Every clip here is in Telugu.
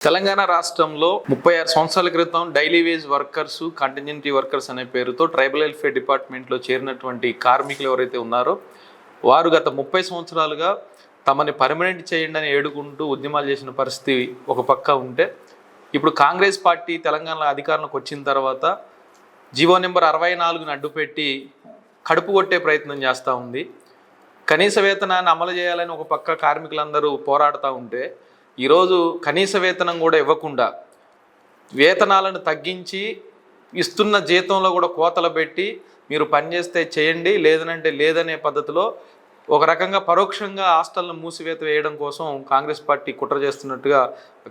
తెలంగాణ రాష్ట్రంలో ముప్పై ఆరు సంవత్సరాల క్రితం daily wage workers contingency workers అనే పేరుతో ట్రైబల్ వెల్ఫేర్ డిపార్ట్మెంట్లో చేరినటువంటి కార్మికులు ఎవరైతే ఉన్నారో వారు గత ముప్పై సంవత్సరాలుగా తమని పర్మనెంట్ చేయండి అని ఏడుకుంటూ ఉద్యమాలు చేసిన పరిస్థితి ఒక పక్క ఉంటే ఇప్పుడు కాంగ్రెస్ పార్టీ తెలంగాణలో అధికారంలోకి వచ్చిన తర్వాత జీవో నెంబర్ అరవై నాలుగును అడ్డుపెట్టి కడుపు కొట్టే ప్రయత్నం చేస్తూ ఉంది. కనీస వేతనాన్ని అమలు చేయాలని ఒక పక్క కార్మికులందరూ పోరాడుతూ ఉంటే ఈరోజు కనీస వేతనం కూడా ఇవ్వకుండా వేతనాలను తగ్గించి ఇస్తున్న జీతంలో కూడా కోతలు పెట్టి మీరు పనిచేస్తే చేయండి లేదనంటే లేదనే పద్ధతిలో ఒక రకంగా పరోక్షంగా హాస్టల్ను మూసివేత వేయడం కోసం కాంగ్రెస్ పార్టీ కుట్ర చేస్తున్నట్టుగా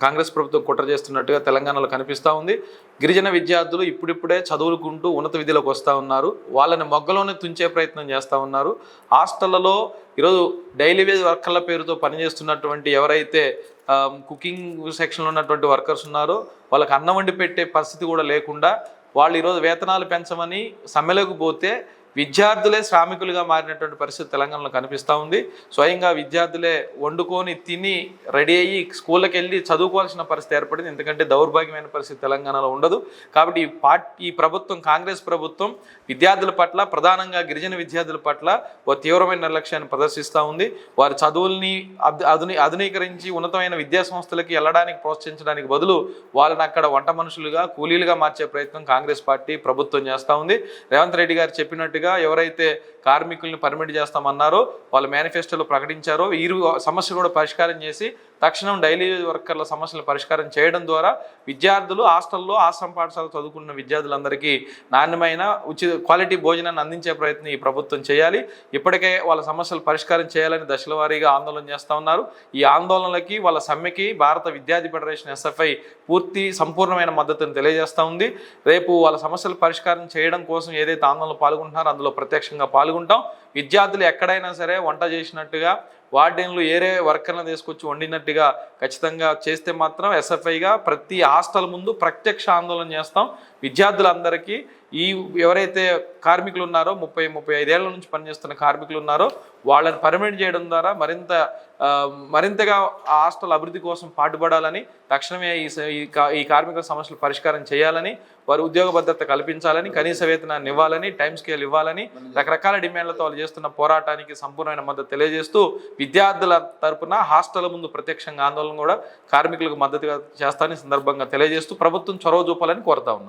కాంగ్రెస్ ప్రభుత్వం కుట్ర చేస్తున్నట్టుగా తెలంగాణలో కనిపిస్తూ ఉంది. గిరిజన విద్యార్థులు ఇప్పుడిప్పుడే చదువుకుంటూ ఉన్నత విధిలోకి వస్తూ ఉన్నారు. వాళ్ళని మొగ్గలోనే తుంచే ప్రయత్నం చేస్తూ ఉన్నారు. హాస్టళ్ళలో ఈరోజు డైలీ వేజ్ వర్కర్ల పేరుతో పనిచేస్తున్నటువంటి ఎవరైతే కుకింగ్ సెక్షన్లో ఉన్నటువంటి వర్కర్స్ ఉన్నారో వాళ్ళకి అన్నం వండి పెట్టే పరిస్థితి కూడా లేకుండా వాళ్ళు ఈరోజు వేతనాలు పెంచమని సమ్మెలకు పోతే విద్యార్థులే శ్రామికులుగా మారినటువంటి పరిస్థితి తెలంగాణలో కనిపిస్తూ ఉంది. స్వయంగా విద్యార్థులే వండుకొని తిని రెడీ అయ్యి స్కూళ్ళకి వెళ్ళి చదువుకోవాల్సిన పరిస్థితి ఏర్పడింది. ఎందుకంటే దౌర్భాగ్యమైన పరిస్థితి తెలంగాణలో ఉండదు. కాబట్టి ఈ పార్టీ ఈ ప్రభుత్వం కాంగ్రెస్ ప్రభుత్వం విద్యార్థుల పట్ల ప్రధానంగా గిరిజన విద్యార్థుల పట్ల ఓ తీవ్రమైన నిర్లక్ష్యాన్ని ప్రదర్శిస్తూ ఉంది. వారి చదువుల్ని అధుని ఆధునీకరించి ఉన్నతమైన విద్యా సంస్థలకి వెళ్ళడానికి ప్రోత్సహించడానికి బదులు వాళ్ళని అక్కడ వంట మనుషులుగా కూలీలుగా మార్చే ప్రయత్నం కాంగ్రెస్ పార్టీ ప్రభుత్వం చేస్తూ ఉంది. రేవంత్ రెడ్డి గారు చెప్పినట్టుగా ఎవరైతే కార్మికుల్ని పర్మిట్ చేస్తామన్నారో వాళ్ళ మేనిఫెస్టోలో ప్రకటించారో ఈ సమస్య కూడా పరిష్కారం చేసి తక్షణం డైలీ వర్కర్ల సమస్యలు పరిష్కారం చేయడం ద్వారా విద్యార్థులు హాస్టల్లో ఆశ్రమ పాఠశాల చదువుకున్న విద్యార్థులందరికీ నాణ్యమైన ఉచిత క్వాలిటీ భోజనాన్ని అందించే ప్రయత్నం ఈ ప్రభుత్వం చేయాలి. ఇప్పటికే వాళ్ళ సమస్యలు పరిష్కారం చేయాలని దశల వారీగా ఆందోళన చేస్తూ ఉన్నారు. ఈ ఆందోళనలకి వాళ్ళ సమ్మెకి భారత విద్యార్థి ఫెడరేషన్ ఎస్ఎఫ్ఐ పూర్తి సంపూర్ణమైన మద్దతును తెలియజేస్తూ ఉంది. రేపు వాళ్ళ సమస్యలు పరిష్కారం చేయడం కోసం ఏదైతే ఆందోళన పాల్గొంటున్నారో అందులో ప్రత్యక్షంగా పాల్గొంటాం. విద్యార్థులు ఎక్కడైనా సరే వంట చేసినట్టుగా వార్డెన్లు ఏరే వర్కర్లను తీసుకొచ్చి వండినట్టుగా ఖచ్చితంగా చేస్తే మాత్రం ఎస్ఎఫ్ఐగా ప్రతి హాస్టల్ ముందు ప్రత్యక్ష ఆందోళన చేస్తాం. విద్యార్థులందరికీ ఈ ఎవరైతే కార్మికులు ఉన్నారో ముప్పై ముప్పై ఐదేళ్ళ నుంచి పనిచేస్తున్న కార్మికులు ఉన్నారో వాళ్ళని పర్మనెంట్ చేయడం ద్వారా మరింత మరింతగా ఆ హాస్టల్ అభివృద్ధి కోసం పాటుపడాలని తక్షణమే ఈ ఈ కార్మికుల సమస్యలు పరిష్కారం చేయాలని వారి ఉద్యోగ భద్రత కల్పించాలని కనీస వేతనాన్ని ఇవ్వాలని టైం స్కేల్ ఇవ్వాలని రకరకాల డిమాండ్లతో వాళ్ళు చేస్తున్న పోరాటానికి సంపూర్ణమైన మద్దతు తెలియజేస్తూ విద్యార్థుల తరపున హాస్టల్ ముందు ప్రత్యక్షంగా ఆందోళన కూడా కార్మికులకు మద్దతుగా చేస్తానని సందర్భంగా తెలియజేస్తూ ప్రభుత్వం చొరవ చూపాలని కోరుతా ఉన్నాం.